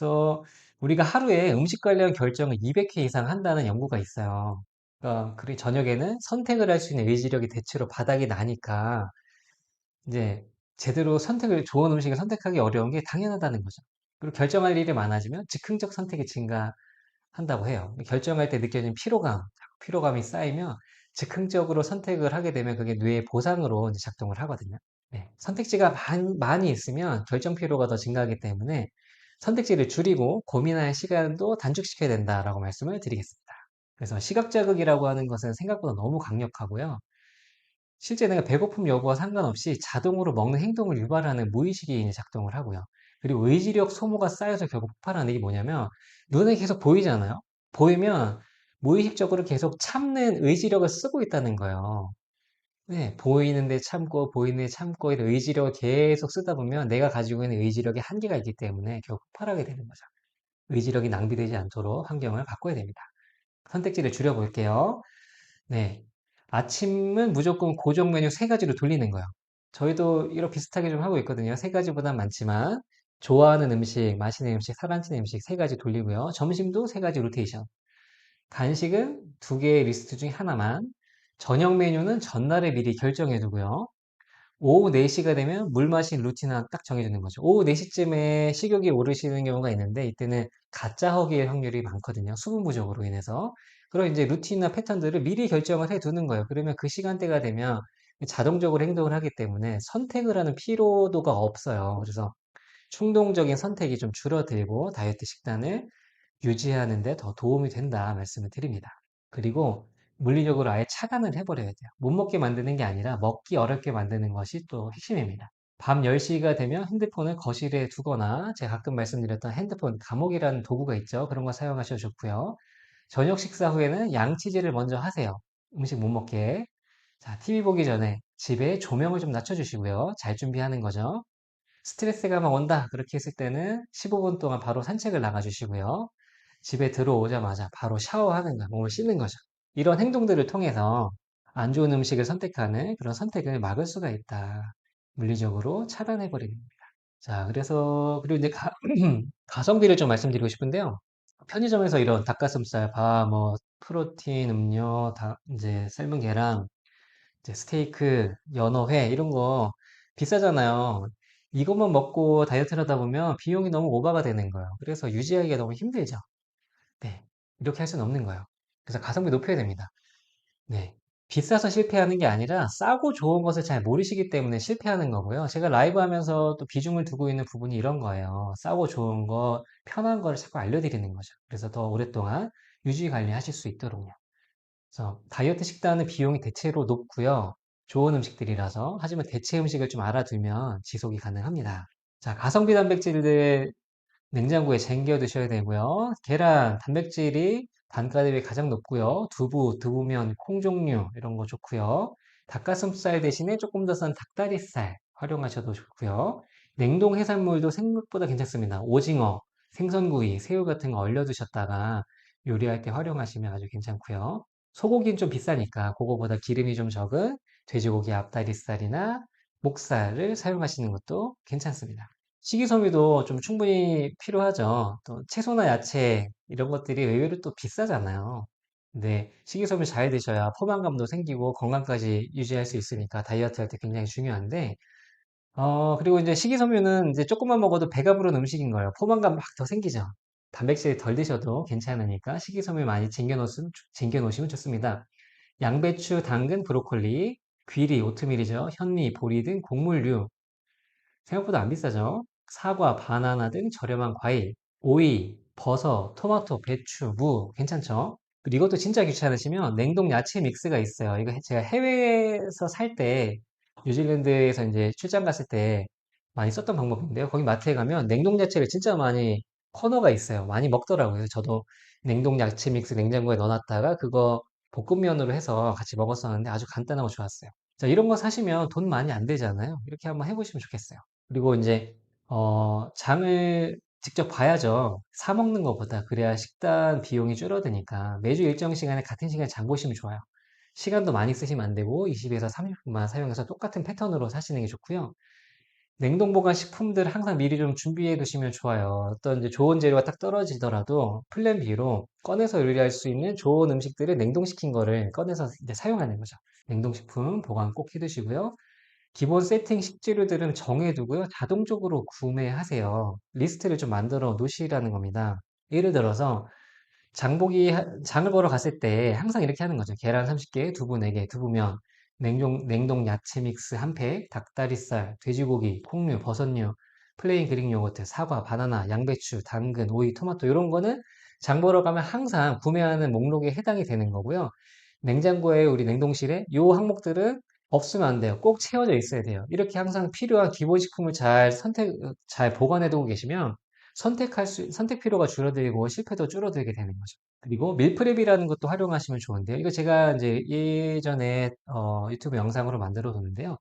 그래서 우리가 하루에 음식 관련 결정을 200회 이상 한다는 연구가 있어요. 그러니까 그리고 저녁에는 선택을 할 수 있는 의지력이 대체로 바닥이 나니까 이제 제대로 선택을 좋은 음식을 선택하기 어려운 게 당연하다는 거죠. 그리고 결정할 일이 많아지면 즉흥적 선택이 증가한다고 해요. 결정할 때 느껴지는 피로감, 피로감이 쌓이면 즉흥적으로 선택을 하게 되면 그게 뇌의 보상으로 작동을 하거든요. 네, 선택지가 많, 많이 있으면 결정 피로가 더 증가하기 때문에 선택지를 줄이고 고민할 시간도 단축시켜야 된다라고 말씀을 드리겠습니다. 그래서 시각 자극이라고 하는 것은 생각보다 너무 강력하고요. 실제 내가 배고픔 여부와 상관없이 자동으로 먹는 행동을 유발하는 무의식이 작동을 하고요. 그리고 의지력 소모가 쌓여서 결국 폭발하는 게 뭐냐면 눈에 계속 보이잖아요. 보이면 무의식적으로 계속 참는 의지력을 쓰고 있다는 거예요. 네, 보이는데 참고 보이는데 참고 이런 의지력을 계속 쓰다 보면 내가 가지고 있는 의지력에 한계가 있기 때문에 결국 폭발하게 되는 거죠. 의지력이 낭비되지 않도록 환경을 바꿔야 됩니다. 선택지를 줄여볼게요. 네. 아침은 무조건 고정 메뉴 세 가지로 돌리는 거예요. 저희도 이렇게 비슷하게 좀 하고 있거든요. 세 가지보단 많지만 좋아하는 음식, 마시는 음식, 살안찌는 음식 세 가지 돌리고요. 점심도 세 가지 로테이션. 간식은 두 개의 리스트 중에 하나만. 저녁 메뉴는 전날에 미리 결정해 두고요. 오후 4시가 되면 물 마신 루틴 하나 딱 정해주는 거죠. 오후 4시쯤에 식욕이 오르시는 경우가 있는데 이때는 가짜 허기의 확률이 많거든요. 수분 부족으로 인해서. 그럼 이제 루틴이나 패턴들을 미리 결정을 해 두는 거예요. 그러면 그 시간대가 되면 자동적으로 행동을 하기 때문에 선택을 하는 피로도가 없어요. 그래서 충동적인 선택이 좀 줄어들고 다이어트 식단을 유지하는 데 더 도움이 된다 말씀을 드립니다. 그리고 물리적으로 아예 차단을 해버려야 돼요. 못 먹게 만드는 게 아니라 먹기 어렵게 만드는 것이 또 핵심입니다. 밤 10시가 되면 핸드폰을 거실에 두거나 제가 가끔 말씀드렸던 핸드폰 감옥이라는 도구가 있죠. 그런 거 사용하셔도 좋고요. 저녁 식사 후에는 양치질을 먼저 하세요. 음식 못 먹게. 자, TV 보기 전에 집에 조명을 좀 낮춰주시고요. 잘 준비하는 거죠. 스트레스가 막 온다. 그렇게 했을 때는 15분 동안 바로 산책을 나가주시고요. 집에 들어오자마자 바로 샤워하는 거, 몸을 씻는 거죠. 이런 행동들을 통해서 안 좋은 음식을 선택하는 그런 선택을 막을 수가 있다. 물리적으로 차단해버리는 겁니다. 자, 그래서, 그리고 이제 가, 가성비를 좀 말씀드리고 싶은데요. 편의점에서 이런 닭가슴살, 밥, 뭐, 프로틴, 음료, 다, 이제 삶은 계란, 이제 스테이크, 연어회, 이런 거 비싸잖아요. 이것만 먹고 다이어트를 하다 보면 비용이 너무 오버가 되는 거예요. 그래서 유지하기가 너무 힘들죠. 네. 이렇게 할 수는 없는 거예요. 그래서 가성비 높여야 됩니다. 네. 비싸서 실패하는 게 아니라 싸고 좋은 것을 잘 모르시기 때문에 실패하는 거고요. 제가 라이브 하면서 또 비중을 두고 있는 부분이 이런 거예요. 싸고 좋은 거, 편한 거를 자꾸 알려드리는 거죠. 그래서 더 오랫동안 유지 관리하실 수 있도록요. 그래서 다이어트 식단은 비용이 대체로 높고요. 좋은 음식들이라서 하지만 대체 음식을 좀 알아두면 지속이 가능합니다. 자, 가성비 단백질들 냉장고에 쟁겨 두셔야 되고요. 계란, 단백질이 단가 대비 가장 높고요. 두부, 두부면, 콩 종류 이런 거 좋고요. 닭가슴살 대신에 조금 더 싼 닭다리살 활용하셔도 좋고요. 냉동 해산물도 생각보다 괜찮습니다. 오징어, 생선구이, 새우 같은 거 얼려두셨다가 요리할 때 활용하시면 아주 괜찮고요. 소고기는 좀 비싸니까 그거보다 기름이 좀 적은 돼지고기 앞다리살이나 목살을 사용하시는 것도 괜찮습니다. 식이섬유도 좀 충분히 필요하죠. 또 채소나 야채 이런 것들이 의외로 또 비싸잖아요. 근데 식이섬유 잘 드셔야 포만감도 생기고 건강까지 유지할 수 있으니까 다이어트 할 때 굉장히 중요한데 어 그리고 이제 식이섬유는 이제 조금만 먹어도 배가 부른 음식인 거예요. 포만감 막 더 생기죠. 단백질 덜 드셔도 괜찮으니까 식이섬유 많이 챙겨 놓으시면, 챙겨 놓으시면 좋습니다. 양배추, 당근, 브로콜리, 귀리, 오트밀이죠. 현미, 보리 등 곡물류. 생각보다 안 비싸죠. 사과, 바나나 등 저렴한 과일, 오이, 버섯, 토마토, 배추, 무 괜찮죠? 그리고 이것도 진짜 귀찮으시면 냉동 야채 믹스가 있어요. 이거 제가 해외에서 살 때 뉴질랜드에서 이제 출장 갔을 때 많이 썼던 방법인데요. 거기 마트에 가면 냉동 야채를 진짜 많이 코너가 있어요. 많이 먹더라고요. 저도 냉동 야채 믹스 냉장고에 넣어놨다가 그거 볶음면으로 해서 같이 먹었었는데 아주 간단하고 좋았어요. 자, 이런 거 사시면 돈 많이 안 되잖아요. 이렇게 한번 해보시면 좋겠어요. 그리고 이제 어, 장을 직접 봐야죠. 사 먹는 것보다 그래야 식단 비용이 줄어드니까 매주 일정 시간에 같은 시간에 장 보시면 좋아요. 시간도 많이 쓰시면 안 되고 20에서 30분만 사용해서 똑같은 패턴으로 사시는 게 좋고요. 냉동 보관 식품들 항상 미리 좀 준비해 두시면 좋아요. 어떤 이제 좋은 재료가 딱 떨어지더라도 플랜 B로 꺼내서 요리할 수 있는 좋은 음식들을 냉동시킨 거를 꺼내서 이제 사용하는 거죠. 냉동식품 보관 꼭 해 두시고요. 기본 세팅 식재료들은 정해두고요. 자동적으로 구매하세요. 리스트를 좀 만들어 놓으시라는 겁니다. 예를 들어서 장보기, 하- 장을 보러 갔을 때 항상 이렇게 하는 거죠. 계란 30개, 두부 4개, 두부면, 냉동, 냉동 야채 믹스 한 팩, 닭다리살, 돼지고기, 콩류, 버섯류, 플레인 그릭 요거트, 사과, 바나나, 양배추, 당근, 오이, 토마토 이런 거는 장 보러 가면 항상 구매하는 목록에 해당이 되는 거고요. 냉장고에 우리 냉동실에 요 항목들은 없으면 안 돼요. 꼭 채워져 있어야 돼요. 이렇게 항상 필요한 기본식품을 잘 선택, 잘 보관해 두고 계시면 선택할 수, 선택 필요가 줄어들고 실패도 줄어들게 되는 거죠. 그리고 밀프렙이라는 것도 활용하시면 좋은데요. 이거 제가 이제 예전에 어, 유튜브 영상으로 만들어 뒀는데요.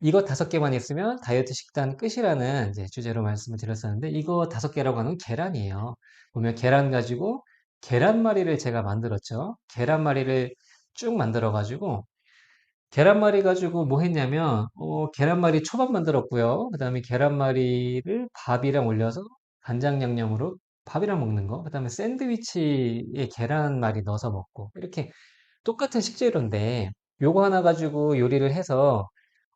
이거 다섯 개만 있으면 다이어트 식단 끝이라는 주제로 말씀을 드렸었는데 이거 다섯 개라고 하는 건 계란이에요. 보면 계란 가지고 계란말이를 제가 만들었죠. 계란말이를 쭉 만들어 가지고 계란말이 가지고 뭐 했냐면 어, 계란말이 초밥 만들었고요. 그 다음에 계란말이를 밥이랑 올려서 간장 양념으로 밥이랑 먹는 거. 그 다음에 샌드위치에 계란말이 넣어서 먹고 이렇게 똑같은 식재료인데 요거 하나 가지고 요리를 해서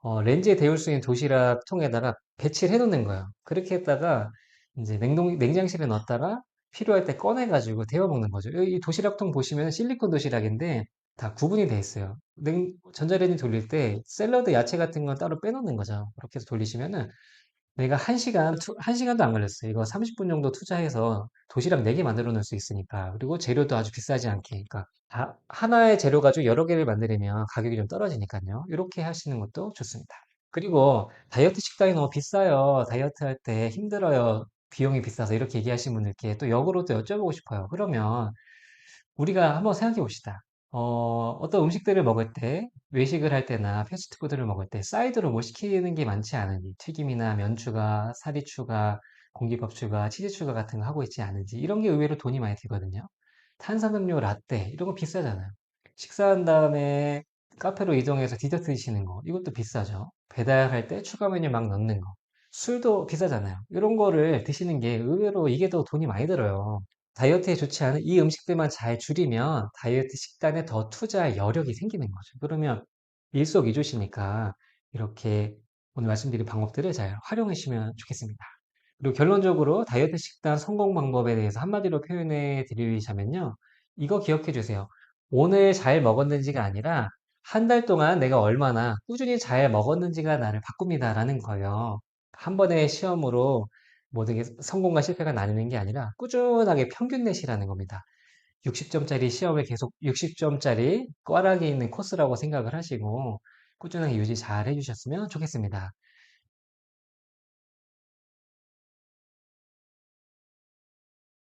어, 렌즈에 데울 수 있는 도시락 통에다가 배치를 해 놓는 거예요. 그렇게 했다가 이제 냉동 냉장실에 넣었다가 필요할 때 꺼내 가지고 데워 먹는 거죠. 이 도시락통 보시면 실리콘 도시락인데 다 구분이 돼 있어요. 냉, 전자레인지 돌릴 때 샐러드 야채 같은 건 따로 빼놓는 거죠. 그렇게 해서 돌리시면은 내가 1시간, 1시간도 안 걸렸어요. 이거 30분 정도 투자해서 도시락 4개 만들어 놓을 수 있으니까. 그리고 재료도 아주 비싸지 않게. 그러니까 다 하나의 재료 가지고 여러 개를 만들면 가격이 좀 떨어지니까요. 이렇게 하시는 것도 좋습니다. 그리고 다이어트 식단이 너무 비싸요. 다이어트 할 때 힘들어요. 비용이 비싸서 이렇게 얘기하시는 분들께 또 역으로 또 여쭤보고 싶어요. 그러면 우리가 한번 생각해 봅시다. 어, 어떤 음식들을 먹을 때, 외식을 할 때나 패스트푸드를 먹을 때 사이드로 뭐 시키는 게 많지 않은지, 튀김이나 면 추가, 사리 추가, 공기밥 추가, 치즈 추가 같은 거 하고 있지 않은지, 이런 게 의외로 돈이 많이 들거든요. 탄산음료 라떼, 이런 거 비싸잖아요. 식사한 다음에 카페로 이동해서 디저트 드시는 거, 이것도 비싸죠. 배달할 때 추가 메뉴 막 넣는 거. 술도 비싸잖아요. 이런 거를 드시는 게 의외로 이게 더 돈이 많이 들어요. 다이어트에 좋지 않은 이 음식들만 잘 줄이면 다이어트 식단에 더 투자할 여력이 생기는 거죠. 그러면 일석이조시니까 이렇게 오늘 말씀드린 방법들을 잘 활용하시면 좋겠습니다. 그리고 결론적으로 다이어트 식단 성공 방법에 대해서 한마디로 표현해 드리자면요. 이거 기억해 주세요. 오늘 잘 먹었는지가 아니라 한 달 동안 내가 얼마나 꾸준히 잘 먹었는지가 나를 바꿉니다라는 거예요. 한 번의 시험으로 모든 게 성공과 실패가 나뉘는 게 아니라 꾸준하게 평균 내시라는 겁니다. 60점짜리 시험을 계속 60점짜리 꽈락이 있는 코스라고 생각을 하시고 꾸준하게 유지 잘 해주셨으면 좋겠습니다.